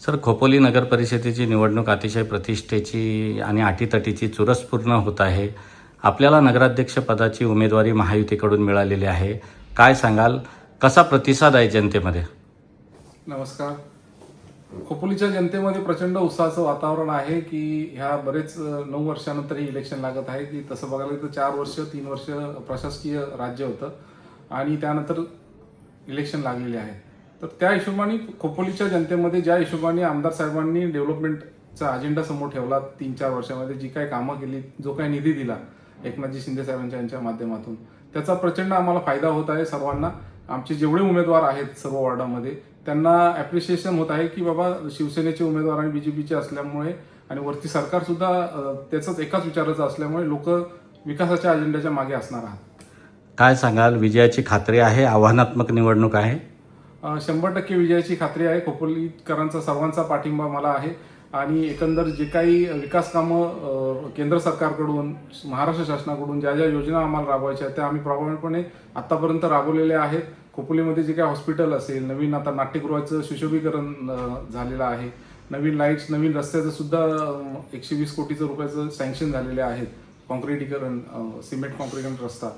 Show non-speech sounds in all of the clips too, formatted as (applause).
Sir Khopoli नगर परिषदेची निवडणूक अतिशय प्रतिष्ठेची आणि अटीतटीची चुरसपूर्ण होत आहे. आपल्याला नगराध्यक्ष पदाची उमेदवारी महायुतीकडून मिळालेली आहे. काय सांगाल? कसा प्रतिसाद आहे जनतेमध्ये? नमस्कार. खोपोलीच्या जनतेमध्ये प्रचंड उत्साहाचं वातावरण आहे की ह्या बरेच नऊ वर्षानंतर हे इलेक्शन लागत आहे की तसं बघायला गेलं तर चार वर्ष तीन वर्ष प्रशासकीय राज्य होतं. आणि त्यानंतर इलेक्शन लागलेले आहे तर त्या हिशोबाने खोपोलीच्या जनतेमध्ये ज्या हिशोबाने आमदार साहेबांनी डेव्हलपमेंटचा अजेंडा समोर ठेवला तीन चार वर्षामध्ये जी काही कामं केली जो काही निधी दिला एकनाथजी शिंदे साहेबांच्या यांच्या माध्यमातून त्याचा प्रचंड आम्हाला फायदा होत आहे सर्वांना. आमचे जेवढे उमेदवार आहेत सर्व वॉर्डामध्ये त्यांना ॲप्रिशिएशन होत आहे की बाबा शिवसेनेचे उमेदवार आणि बीजेपीचे असल्यामुळे आणि वरती सरकारसुद्धा त्याचंच एकाच विचाराचं असल्यामुळे लोक विकासाच्या अजेंड्याच्या मागे असणार आहात. काय सांगाल? विजयाची खात्री आहे आव्हानात्मक निवडणूक आहे. शंभर टक्के विजयाची खात्री आहे. खोपोलीकरांचा सर्वांचा पाठिंबा मला आहे. आणि एकंदर जे काही विकास कामं केंद्र सरकारकडून महाराष्ट्र शासनाकडून ज्या ज्या योजना आम्हाला राबवायच्या आहेत त्या आम्ही प्रभावीपणे आतापर्यंत राबवलेल्या आहेत. खोपोलीमध्ये जे काही हॉस्पिटल असेल नवीन आता नाट्यगृहाचं सुशोभीकरण झालेलं आहे. नवीन लाईट्स नवीन रस्त्याचं सुद्धा एकशे वीस कोटीचं रुपयाचं सँक्शन झालेले आहेत. कॉन्क्रिटीकरण सिमेंट कॉन्क्रिटीकरण रस्ता.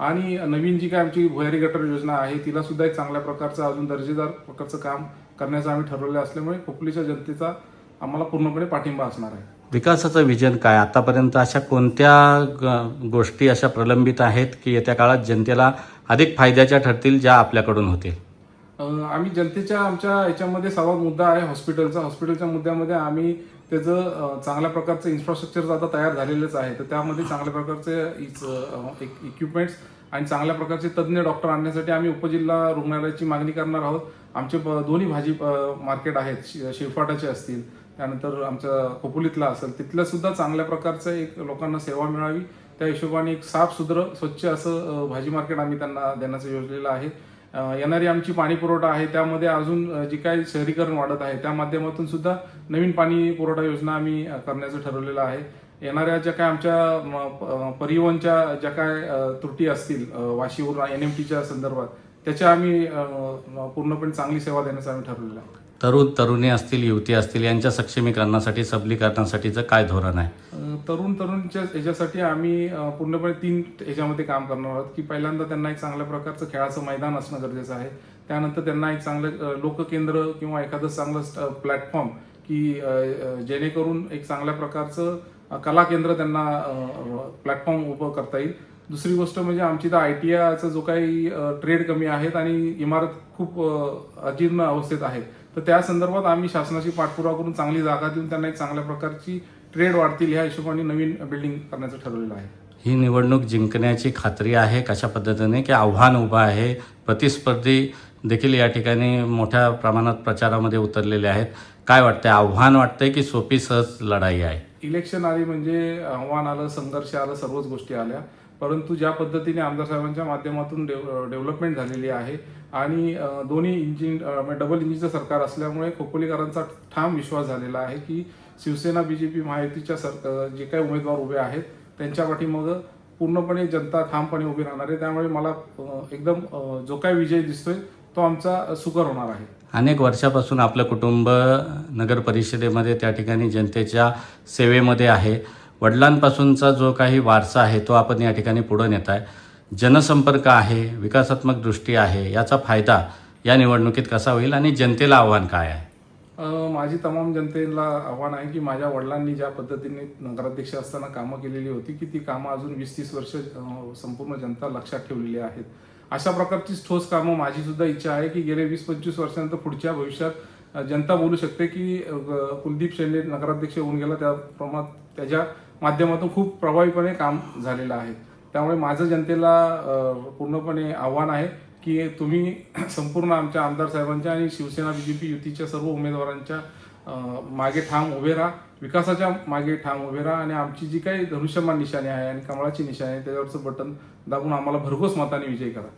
आणि नवीन जी काय आमची भुयारी गटर योजना आहे तिला सुद्धा एक चांगल्या प्रकारचं अजून दर्जेदार प्रकारचं काम करण्याचं आम्ही ठरवलं असल्यामुळे खोपोलीच्या जनतेचा आम्हाला पूर्णपणे पाठिंबा असणार आहे. विकासाचं विजन काय? आतापर्यंत अशा कोणत्या ग- गोष्टी अशा प्रलंबित आहेत की येत्या काळात जनतेला अधिक फायद्याच्या ठरतील ज्या आपल्याकडून होतील? आम्ही जनतेच्या आमच्या याच्यामध्ये सर्वात मुद्दा आहे हॉस्पिटलचा. हॉस्पिटलच्या मुद्द्यामध्ये आम्ही त्याचं चांगल्या प्रकारचं इन्फ्रास्ट्रक्चर आता तयार झालेलंच आहे. तर त्यामध्ये चांगल्या प्रकारचे इक्विपमेंट्स आणि चांगल्या प्रकारचे तज्ज्ञ डॉक्टर आणण्यासाठी आम्ही उपजिल्हा रुग्णालयाची मागणी करणार आहोत. आमचे दोन्ही भाजी मार्केट आहेत. शिरफाटाचे असतील. त्यानंतर आमच्या खोपोलीतला असेल. तिथल्या सुद्धा चांगल्या प्रकारचं एक लोकांना सेवा मिळावी. त्या हिशोबाने एक साफ स्वच्छ असं भाजी मार्केट आम्ही त्यांना देण्याचं योजलेलं आहे. येणारी आमची पाणी पुरवठा आहे त्यामध्ये अजून जी काही शहरीकरण वाढत आहे त्या माध्यमातून सुद्धा नवीन पाणी पुरवठा योजना आम्ही करण्याचं ठरवलेलं आहे. येणाऱ्या ज्या काय आमच्या परिवहनच्या ज्या काय त्रुटी असतील वाशीवरून एन एम टीच्या संदर्भात त्याच्या आम्ही पूर्णपणे चांगली सेवा देण्याचं आम्ही ठरवलेलं आहे. तरुण तरुणी असतील युवती असतील यांच्या सक्षमीकरणासाठी सबलीकरणासाठीचं काय धोरण आहे? तरुण तरुणच्या याच्यासाठी आम्ही अ, पूर्णपणे तीन याच्यामध्ये काम करणार आहोत. की पहिल्यांदा त्यांना एक चांगल्या प्रकारचं खेळाचं मैदान असणं गरजेचं आहे. त्यानंतर त्यांना एक चांगलं अ, लोककेंद्र किंवा एखादं चांगलं प्लॅटफॉर्म की अ, अ, जेणेकरून एक चांगल्या प्रकारचं अ, कला केंद्र त्यांना प्लॅटफॉर्म उभं करता येईल. दुसरी गोष्ट म्हणजे आमची तर आय टी आयचा जो काही ट्रेड कमी आहेत आणि इमारत खूप अ, अजीर्ण अवस्थेत आहे तर त्या संदर्भात आम्ही शासनाची पाठपुरावा करून चांगली जागा देऊन त्यांना एक चांगल्या प्रकारची ट्रेड वाढतील ह्या हिशोबाने नवीन बिल्डिंग करण्याचं ठरवलेलं आहे. ही निवडणूक जिंकण्याची खात्री आहे कशा पद्धतीने? की आव्हान उभं आहे प्रतिस्पर्धी देखील या ठिकाणी मोठ्या प्रमाणात प्रचारामध्ये उतरलेले आहेत. काय वाटतंय? आव्हान वाटतंय की सोपी सहज लढाई आहे? इलेक्शन आली म्हणजे आव्हान आलं संघर्ष आलं सर्वच गोष्टी आल्या. परंतु ज्या पद्धतीने आमदार साहेबांच्या माध्यमातून डेव डेव्हलपमेंट झालेली आहे आणि दोन्ही इंजिन म्हणजे डबल इंजिनचं सरकार असल्यामुळे खोपोलीकरांचा ठाम विश्वास झालेला आहे की शिवसेना बीजेपी महायुतीच्या सरकार जे काही उमेदवार उभे आहेत त्यांच्या पाठीमागं पूर्णपणे जनता ठामपणे उभी राहणार आहे. त्यामुळे मला एकदम जो काही विजय दिसतोय तो आमचा सुकर होणार आहे. अनेक वर्षापासून आपलं कुटुंब नगर परिषदेमध्ये त्या ठिकाणी जनतेच्या सेवेमध्ये आहे. वडिलांपासूनचा जो काही वारसा आहे तो आपण या ठिकाणी पुढं नेत आहे. जनसंपर्क आहे विकासात्मक दृष्टी आहे याचा फायदा या निवडणुकीत कसा होईल आणि जनतेला आव्हान काय आहे? माझी तमाम जनतेला आव्हान आहे की माझ्या वडिलांनी ज्या पद्धतीने नगराध्यक्ष असताना कामं केलेली होती की ती कामं अजून वीस तीस वर्ष संपूर्ण जनता लक्षात ठेवलेली आहेत. अशा प्रकारची ठोस कामं माझी सुद्धा इच्छा आहे की गेले वीस पंचवीस वर्षानंतर पुढच्या भविष्यात जनता बोलू शकते की कुलदीप शेंडे नगराध्यक्ष होऊन गेला. त्या प्रमाणात त्याच्या माध्यमातून खूप प्रभावीपणे काम झालेलं आहे. त्यामुळे माझं जनतेला पूर्णपणे आव्हान आहे की तुम्ही (clears throat) संपूर्ण आमच्या आमदार साहेबांच्या आणि शिवसेना बीजेपी युतीच्या सर्व उमेदवारांच्या मागे ठाम उभे राहा. विकासाच्या मागे ठाम उभे राहा आणि आमची जी काही धनुष्यमान निशाणी आहे आणि कमळाची निशाणी आहे त्याच्यावरचं बटन दाबून आम्हाला भरघोस मताने विजय करा.